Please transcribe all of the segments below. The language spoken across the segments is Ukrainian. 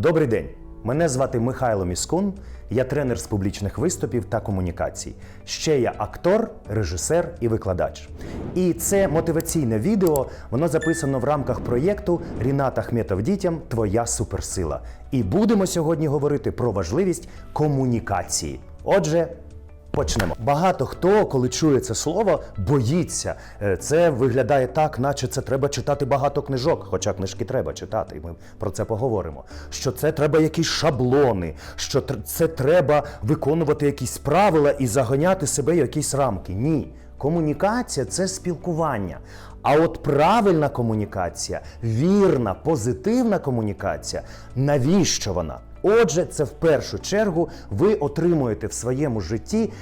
Добрий день. Мене звати Михайло Міскун. Я тренер з публічних виступів та комунікацій. Ще я актор, режисер і викладач. І це мотиваційне відео. Воно записано в рамках проєкту Ріната Хметов дітям Твоя суперсила. І будемо сьогодні говорити про важливість комунікації. Отже, Почнемо. Багато хто, коли чує це слово, боїться. Е, Це виглядає так, наче це треба читати багато книжок, хоча книжки треба читати, і ми про це поговоримо. Що це треба якісь шаблони, що це треба виконувати якісь правила і заганяти себе в якісь рамки. Ні. Комунікація це спілкування. А от правильна комунікація, вірна, позитивна комунікація, навіщо вона? Отже, це в першу чергу ви отримуєте в своєму житті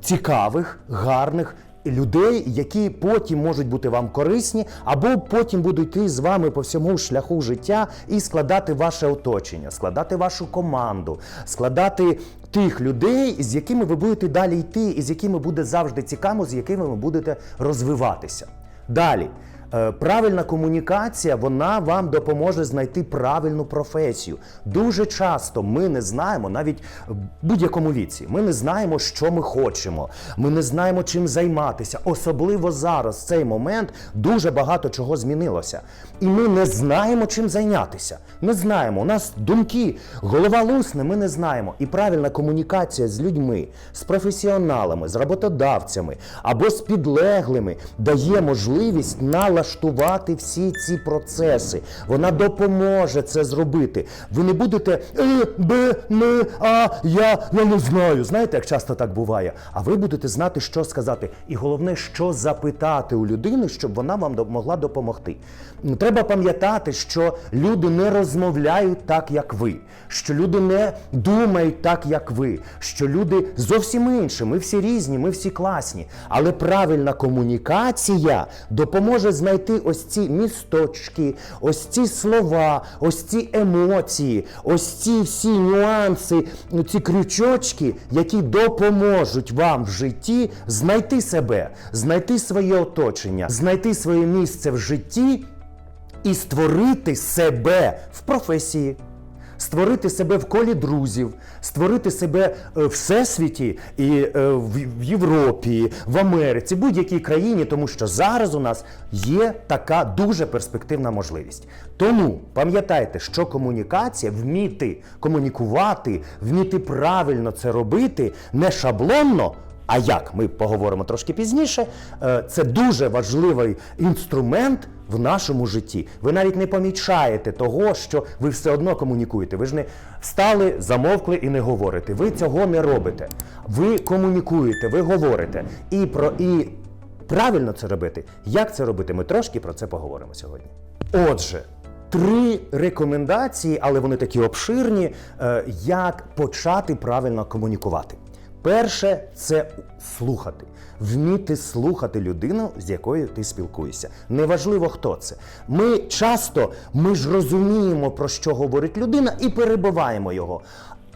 цікавих, гарних людей, які потім можуть бути вам корисні, або потім будуть йти з вами по всьому шляху життя і складати ваше оточення, складати вашу команду, складати тих людей, з якими ви будете далі йти, і з якими буде завжди цікаво, з якими ви будете розвиватися. Далі. Е, Правильна комунікація вона вам допоможе знайти правильну професію. Дуже часто ми не знаємо, навіть в будь-якому віці, ми не знаємо, що ми хочемо. Ми не знаємо, чим займатися. Особливо зараз, в цей момент, дуже багато чого змінилося. І ми не знаємо, чим зайнятися. Не знаємо. У нас думки, голова лусне, ми не знаємо. І правильна комунікація з людьми, з професіоналами, з роботодавцями або з підлеглими дає можливість налаштувати всі ці процеси. Вона допоможе це зробити. Ви не будете е, б, не, а, я, я не знаю. Знаєте, як часто так буває? А ви будете знати, що сказати. І головне, що запитати у людини, щоб вона вам могла допомогти. Треба пам'ятати, що люди не розмовляють так, як ви, що люди не думають так, як ви, що люди зовсім інші. Ми всі різні, ми всі класні. Але правильна комунікація допоможе знайти ось ці місточки, ось ці слова, ось ці емоції, ось ці всі нюанси, ці крючочки, які допоможуть вам в житті знайти себе, знайти своє оточення, знайти своє місце в житті і створити себе в професії. Створити себе в колі друзів, створити себе е, в всесвіті і е, в Європі, в Америці, будь-якій країні, тому що зараз у нас є така дуже перспективна можливість. Тому пам'ятайте, що комунікація, вміти комунікувати, вміти правильно це робити, не шаблонно. А як ми поговоримо трошки пізніше, е, це дуже важливий інструмент в нашому житті. Ви навіть не помічаєте того, що ви все одно комунікуєте. Ви ж не встали, замовкли і не говорите. Ви цього не робите. Ви комунікуєте, ви говорите. І про і правильно це робити. Як це робити? Ми трошки про це поговоримо сьогодні. Отже. Три рекомендації, але вони такі обширні, е, як почати правильно комунікувати. Перше це слухати, вміти слухати людину, з якою ти спілкуєшся. Неважливо, хто це. Ми часто ми ж розуміємо, про що говорить людина, і перебиваємо його.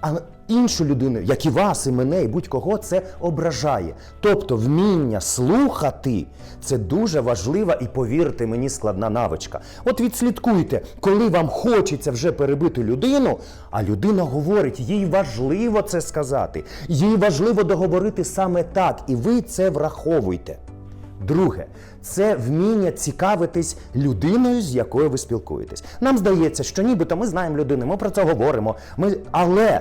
А іншу людину, як і вас, і мене, і будь-кого, це ображає. Тобто вміння слухати це дуже важлива і, повірте мені, складна навичка. От відслідкуйте, коли вам хочеться вже перебити людину, а людина говорить, їй важливо це сказати, їй важливо договорити саме так, і ви це враховуйте. Друге, це вміння цікавитись людиною, з якою ви спілкуєтесь. Нам здається, що нібито ми знаємо людину, ми про це говоримо. Ми... Але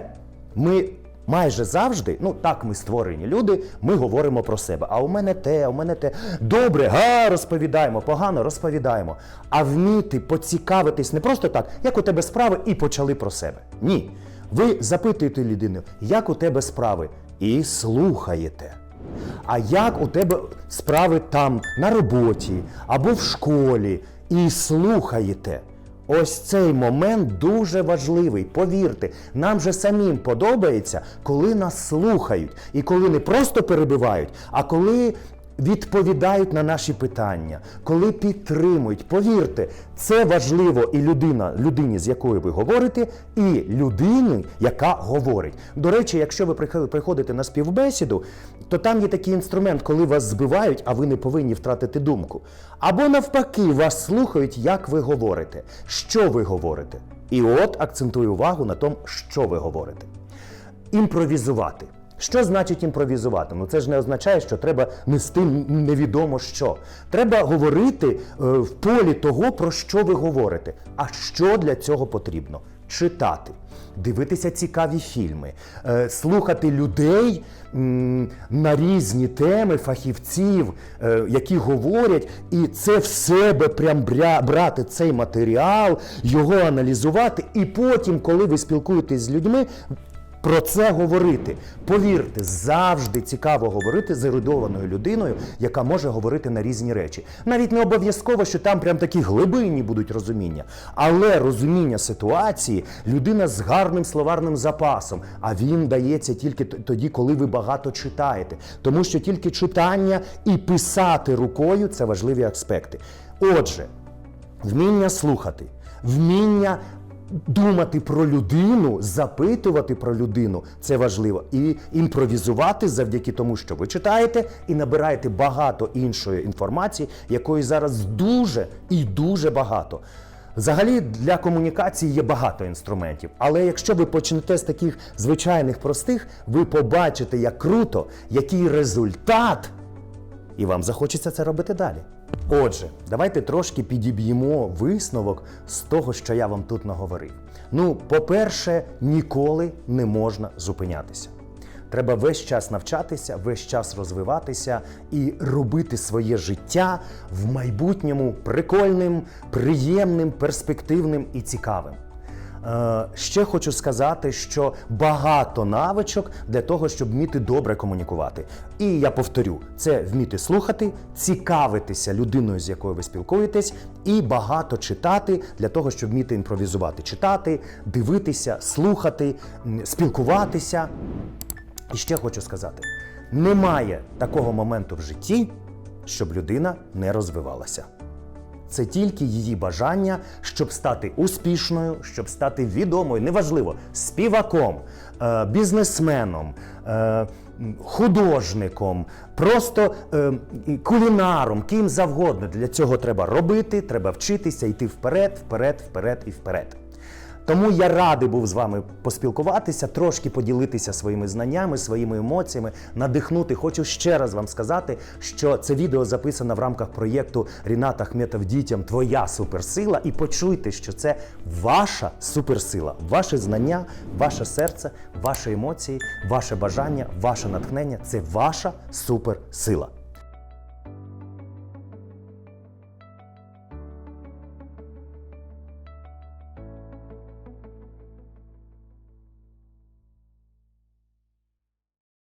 ми майже завжди, ну так ми створені люди, ми говоримо про себе. А у мене те, а у мене те. Добре, га, розповідаємо, погано розповідаємо. А вміти поцікавитись не просто так, як у тебе справи, і почали про себе. Ні. Ви запитуєте людину, як у тебе справи, і слухаєте. А як у тебе справи там на роботі або в школі, і слухаєте. Ось цей момент дуже важливий. Повірте, нам же самим подобається, коли нас слухають, і коли не просто перебивають, а коли відповідають на наші питання, коли підтримують. Повірте, це важливо і людина, людині, з якою ви говорите, і людині, яка говорить. До речі, якщо ви приходите на співбесіду, то там є такий інструмент, коли вас збивають, а ви не повинні втратити думку. Або навпаки, вас слухають, як ви говорите, що ви говорите. І от акцентую увагу на тому, що ви говорите. Імпровізувати. Що значить імпровізувати? Ну це ж не означає, що треба нести невідомо що. Треба говорити е, в полі того, про що ви говорите. А що для цього потрібно? Читати, дивитися цікаві фільми, е, слухати людей м, на різні теми, фахівців, е, які говорять, і це в себе прям брати цей матеріал, його аналізувати, і потім, коли ви спілкуєтесь з людьми, про це говорити. Повірте, завжди цікаво говорити з ерудованою людиною, яка може говорити на різні речі. Навіть не обов'язково, що там прям такі глибинні будуть розуміння, але розуміння ситуації людина з гарним словарним запасом. А він дається тільки тоді, коли ви багато читаєте. Тому що тільки читання і писати рукою це важливі аспекти. Отже, вміння слухати, вміння думати про людину, запитувати про людину це важливо. І імпровізувати завдяки тому, що ви читаєте, і набираєте багато іншої інформації, якої зараз дуже і дуже багато. Взагалі для комунікації є багато інструментів, але якщо ви почнете з таких звичайних простих, ви побачите, як круто, який результат і вам захочеться це робити далі. Отже, давайте трошки підіб'ємо висновок з того, що я вам тут наговорив. Ну, по-перше, ніколи не можна зупинятися. Треба весь час навчатися, весь час розвиватися і робити своє життя в майбутньому прикольним, приємним, перспективним і цікавим. Е, Ще хочу сказати, що багато навичок для того, щоб вміти добре комунікувати. І я повторю: це вміти слухати, цікавитися людиною, з якою ви спілкуєтесь, і багато читати для того, щоб вміти імпровізувати, читати, дивитися, слухати, спілкуватися. І ще хочу сказати: немає такого моменту в житті, щоб людина не розвивалася. Це тільки її бажання, щоб стати успішною, щоб стати відомою, неважливо, співаком, е, бізнесменом, е, художником, просто е, кулінаром, ким завгодно. Для цього треба робити, треба вчитися, йти вперед, вперед, вперед і вперед. Тому я радий був з вами поспілкуватися, трошки поділитися своїми знаннями, своїми емоціями, надихнути. Хочу ще раз вам сказати, що це відео записано в рамках проєкту Рінат Ахметов дітям Твоя суперсила. І почуйте, що це ваша суперсила, ваше знання, ваше серце, ваші емоції, ваше бажання, ваше натхнення це ваша суперсила.